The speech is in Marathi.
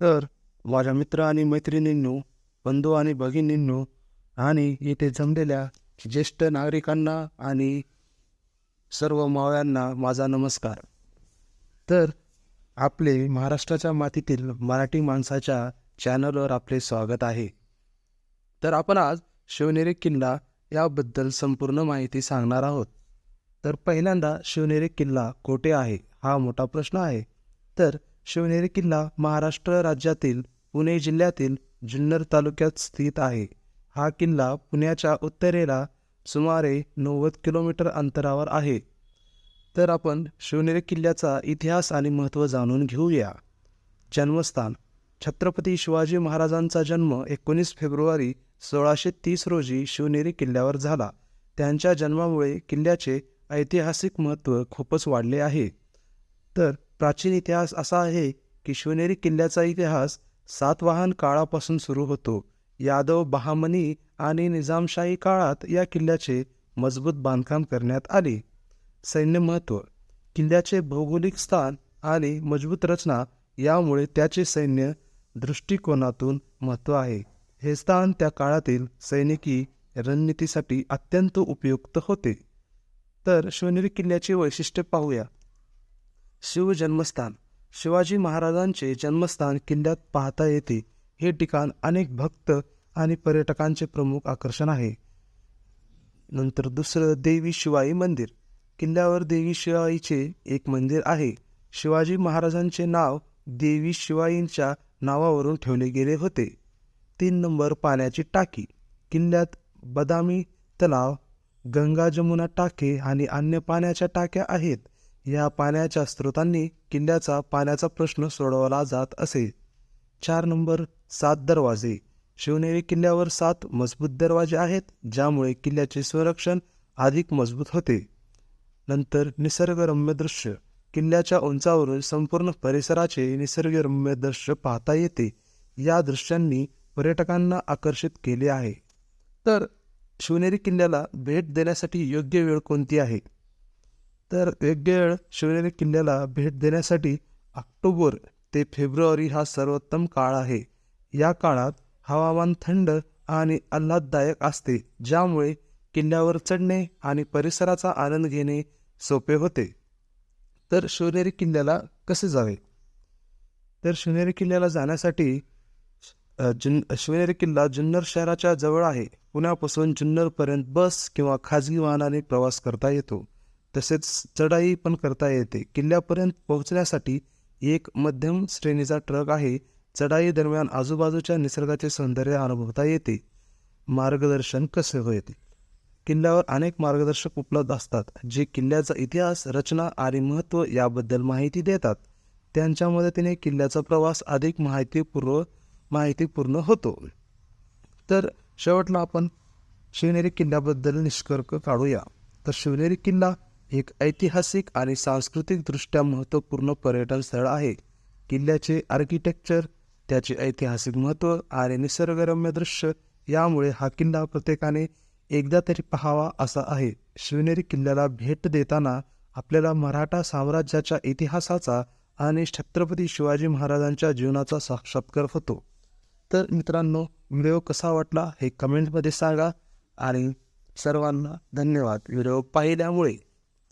तर माझ्या मित्र आणि मैत्रिणींनो बंधू आणि भगिनींनो आणि येथे जमलेल्या ज्येष्ठ नागरिकांना आणि सर्व मावळ्यांना माझा नमस्कार. तर आपले महाराष्ट्राच्या मातीतील मराठी माणसाच्या चॅनलवर आपले स्वागत आहे. तर आपण आज शिवनेरी किल्ला याबद्दल संपूर्ण माहिती सांगणार आहोत. तर पहिल्यांदा शिवनेरी किल्ला कोठे आहे? हा मोठा प्रश्न आहे. तर शिवनेरी किल्ला महाराष्ट्र राज्यातील पुणे जिल्ह्यातील जुन्नर तालुक्यात स्थित आहे. हा किल्ला पुण्याच्या उत्तरेला सुमारे नव्वद किलोमीटर अंतरावर आहे. तर आपण शिवनेरी किल्ल्याचा इतिहास आणि महत्त्व जाणून घेऊया. जन्मस्थान छत्रपती शिवाजी महाराजांचा जन्म एकोणीस फेब्रुवारी सोळाशे तीस रोजी शिवनेरी किल्ल्यावर झाला. त्यांच्या जन्मामुळे किल्ल्याचे ऐतिहासिक महत्त्व खूपच वाढले आहे. तर प्राचीन इतिहास असा आहे की शिवनेरी किल्ल्याचा इतिहास सातवाहन काळापासून सुरू होतो. यादव बहामनी आणि निजामशाही काळात या किल्ल्याचे मजबूत बांधकाम करण्यात आले. सैन्य महत्त्व किल्ल्याचे भौगोलिक स्थान आणि मजबूत रचना यामुळे त्याचे सैन्य दृष्टिकोनातून महत्त्व आहे. हे स्थान त्या काळातील सैनिकी रणनीतीसाठी अत्यंत उपयुक्त होते. तर शिवनेरी किल्ल्याचे वैशिष्ट्य पाहूया. शिव जन्मस्थान शिवाजी महाराजांचे जन्मस्थान किल्ल्यात पाहता येते. हे ठिकाण अनेक भक्त आणि पर्यटकांचे प्रमुख आकर्षण आहे. नंतर दुसरं देवी शिवाई मंदिर. किल्ल्यावर देवी शिवाईचे एक मंदिर आहे. शिवाजी महाराजांचे नाव देवी शिवाईंच्या नावावरून ठेवले गेले होते. तीन नंबर पाण्याची टाकी. किल्ल्यात बदामी तलाव गंगा जमुना टाके आणि अन्य पाण्याच्या टाक्या आहेत. या पाण्याच्या स्रोतांनी किल्ल्याचा पाण्याचा प्रश्न सोडवला जात असे. चार नंबर सात दरवाजे. शिवनेरी किल्ल्यावर सात मजबूत दरवाजे आहेत ज्यामुळे किल्ल्याचे संरक्षण अधिक मजबूत होते. नंतर निसर्गरम्य दृश्य. किल्ल्याच्या उंचावरून संपूर्ण परिसराचे निसर्गरम्य दृश्य पाहता येते. या दृश्यांनी पर्यटकांना आकर्षित केले आहे. तर शिवनेरी किल्ल्याला भेट देण्यासाठी योग्य वेळ कोणती आहे? तर योग्य वेळ शिवनेरी किल्ल्याला भेट देण्यासाठी ऑक्टोबर ते फेब्रुवारी हा सर्वोत्तम काळ आहे. या काळात हवामान थंड आणि आल्हाददायक असते ज्यामुळे किल्ल्यावर चढणे आणि परिसराचा आनंद घेणे सोपे होते. तर शिवनेरी किल्ल्याला कसे जावे? तर शिवनेरी किल्ल्याला जाण्यासाठी जुन शिवनेरी किल्ला जुन्नर शहराच्या जवळ आहे. पुण्यापासून जुन्नरपर्यंत बस किंवा खाजगी वाहनाने प्रवास करता येतो. तसेच चढाई पण करता येते. किल्ल्यापर्यंत पोहोचण्यासाठी एक मध्यम श्रेणीचा ट्रक आहे. चढाई दरम्यान आजूबाजूच्या निसर्गाचे सौंदर्य अनुभवता येते. मार्गदर्शन कसे होते? किल्ल्यावर अनेक मार्गदर्शक उपलब्ध असतात जे किल्ल्याचा इतिहास रचना आणि महत्त्व याबद्दल माहिती देतात. त्यांच्या मदतीने किल्ल्याचा प्रवास अधिक माहितीपूर्व माहितीपूर्ण होतो. तर शेवटला आपण शिवनेरी किल्ल्याबद्दल निष्कर्ष काढूया. तर शिवनेरी किल्ला एक ऐतिहासिक आणि सांस्कृतिकदृष्ट्या महत्त्वपूर्ण पर्यटन स्थळ आहे. किल्ल्याचे आर्किटेक्चर त्याचे ऐतिहासिक महत्त्व आणि निसर्गरम्य दृश्य यामुळे हा किल्ला प्रत्येकाने एकदा तरी पहावा असा आहे. शिवनेरी किल्ल्याला भेट देताना आपल्याला मराठा साम्राज्याच्या इतिहासाचा आणि छत्रपती शिवाजी महाराजांच्या जीवनाचा साक्षात्कार होतो. तर मित्रांनो व्हिडिओ कसा वाटला हे कमेंटमध्ये सांगा आणि सर्वांना धन्यवाद. व्हिडिओ पाहिल्यामुळे